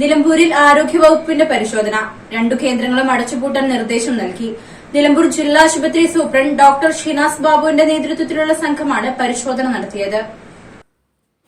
നിലമ്പൂരിൽ ആരോഗ്യവകുപ്പിന്റെ പരിശോധന. രണ്ടു കേന്ദ്രങ്ങളും അടച്ചുപൂട്ടാൻ നിർദ്ദേശം നൽകി. നിലമ്പൂർ ജില്ലാ ആശുപത്രി സൂപ്രണ്ട് ഡോക്ടർ ഷിനാസ് ബാബുവിന്റെ നേതൃത്വത്തിലുള്ള സംഘമാണ് പരിശോധന നടത്തിയത്.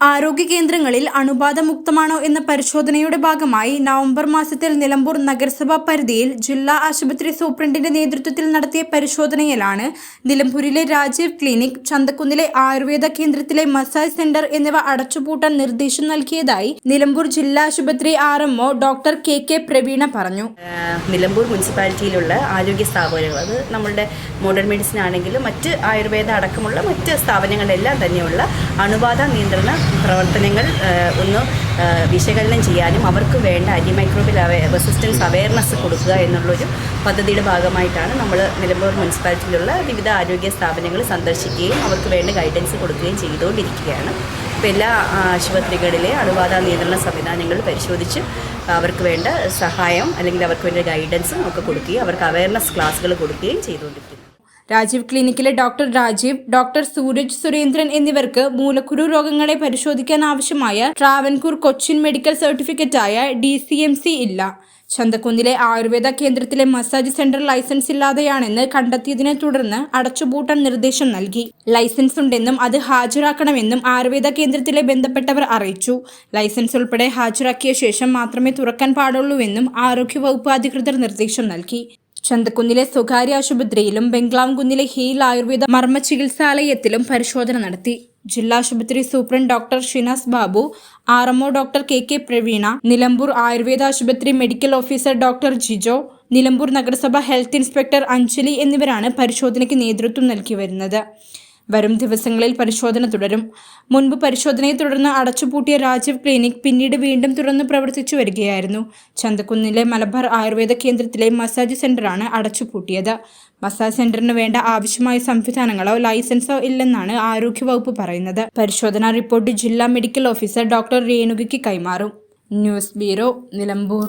ആരോഗ്യ കേന്ദ്രങ്ങളിൽ അണുബാധമുക്തമാണോ എന്ന പരിശോധനയുടെ ഭാഗമായി നവംബർ മാസത്തിൽ നിലമ്പൂർ നഗരസഭാ പരിധിയിൽ ജില്ലാ ആശുപത്രി സൂപ്രണ്ടിന്റെ നേതൃത്വത്തിൽ നടത്തിയ പരിശോധനയിലാണ് നിലമ്പൂരിലെ രാജീവ് ക്ലിനിക് ചന്തക്കുന്നിലെ ആയുർവേദ കേന്ദ്രത്തിലെ മസാജ് സെന്റർ എന്നിവ അടച്ചുപൂട്ടാൻ നിർദ്ദേശം നൽകിയതായി നിലമ്പൂർ ജില്ലാ ആശുപത്രി R M doctor K K Praveena പറഞ്ഞു. നിലമ്പൂർ മുനിസിപ്പാലിറ്റിയിലുള്ള ആരോഗ്യ സ്ഥാപനങ്ങൾ അത് നമ്മളുടെ മോഡേൺ മെഡിസിൻ ആണെങ്കിലും മറ്റ് ആയുർവേദ അടക്കമുള്ള മറ്റ് സ്ഥാപനങ്ങളെല്ലാം തന്നെയുള്ള അണുബാധ നിയന്ത്രണ പ്രവർത്തനങ്ങൾ ഒന്ന് വിശകലനം ചെയ്യാനും അവർക്ക് വേണ്ട ആന്റിമൈക്രോബിയൽ അവേ റെസിസ്റ്റൻസ് അവയർനെസ് കൊടുക്കുക എന്നുള്ളൊരു പദ്ധതിയുടെ ഭാഗമായിട്ടാണ് നമ്മൾ നിലമ്പൂർ മുനിസിപ്പാലിറ്റിയിലുള്ള വിവിധ ആരോഗ്യ സ്ഥാപനങ്ങൾ സന്ദർശിക്കുകയും അവർക്ക് വേണ്ട ഗൈഡൻസ് കൊടുക്കുകയും ചെയ്തുകൊണ്ടിരിക്കുകയാണ്. ഇപ്പോൾ എല്ലാ ആശുപത്രികളിലെ അണുബാധ നിയന്ത്രണ സംവിധാനങ്ങൾ പരിശോധിച്ച് അവർക്ക് വേണ്ട സഹായം അല്ലെങ്കിൽ അവർക്ക് വേണ്ട ഗൈഡൻസ് ഒക്കെ കൊടുക്കുകയും അവർക്ക് അവയർനെസ് ക്ലാസ്സുകൾ കൊടുക്കുകയും ചെയ്തുകൊണ്ടിരിക്കുന്നു. രാജീവ് ക്ലിനിക്കിലെ ഡോക്ടർ രാജീവ് ഡോക്ടർ സൂരജ് സുരേന്ദ്രൻ എന്നിവർക്ക് മൂലക്കുരു രോഗങ്ങളെ പരിശോധിക്കാൻ ആവശ്യമായ ട്രാവൻകൂർ കൊച്ചിൻ മെഡിക്കൽ സർട്ടിഫിക്കറ്റായ ഡി സി എം സി ഇല്ല. ചന്തക്കുന്നിലെ ആയുർവേദ കേന്ദ്രത്തിലെ മസാജ് സെന്റർ ലൈസൻസ് ഇല്ലാതെയാണെന്ന് കണ്ടെത്തിയതിനെ തുടർന്ന് അടച്ചുപൂട്ടാൻ നിർദ്ദേശം നൽകി. ലൈസൻസ് ഉണ്ടെന്നും അത് ഹാജരാക്കണമെന്നും ആയുർവേദ കേന്ദ്രത്തിലെ ബന്ധപ്പെട്ടവർ അറിയിച്ചു. ലൈസൻസ് ഉൾപ്പെടെ ഹാജരാക്കിയ ശേഷം മാത്രമേ തുറക്കാൻ പാടുള്ളൂവെന്നും ആരോഗ്യവകുപ്പ് അധികൃതർ നിർദ്ദേശം നൽകി. ചന്തക്കുന്നിലെ സ്വകാര്യ ആശുപത്രിയിലും ബംഗ്ലാംകുന്നിലെ ഹീൽ ആയുർവേദ മർമ്മ ചികിത്സാലയത്തിലും പരിശോധന നടത്തി. ജില്ലാ ആശുപത്രി superintendent doctor Shinas Babu RMO doctor K K Praveena Nilambur ayurveda ആശുപത്രി medical officer doctor Jijo Nilambur നഗരസഭ ഹെൽത്ത് ഇൻസ്പെക്ടർ അഞ്ജലി എന്നിവരാണ് പരിശോധനയ്ക്ക് നേതൃത്വം നൽകി വരുന്നത്. വരും ദിവസങ്ങളിൽ പരിശോധന തുടരും. മുൻപ് പരിശോധനയെ തുടർന്ന് അടച്ചുപൂട്ടിയ രാജീവ് ക്ലിനിക് പിന്നീട് വീണ്ടും തുറന്ന് പ്രവർത്തിച്ചു വരികയായിരുന്നു. ചന്തക്കുന്നിലെ മലബാർ ആയുർവേദ കേന്ദ്രത്തിലെ മസാജ് സെന്ററാണ് അടച്ചുപൂട്ടിയത്. മസാജ് സെന്ററിന് വേണ്ട ആവശ്യമായ സംവിധാനങ്ങളോ ലൈസൻസോ ഇല്ലെന്നാണ് ആരോഗ്യവകുപ്പ് പറയുന്നത്. പരിശോധനാ റിപ്പോർട്ട് ജില്ലാ മെഡിക്കൽ ഓഫീസർ ഡോക്ടർ രേണുകയ്ക്ക് കൈമാറും. News bureau Nilambur.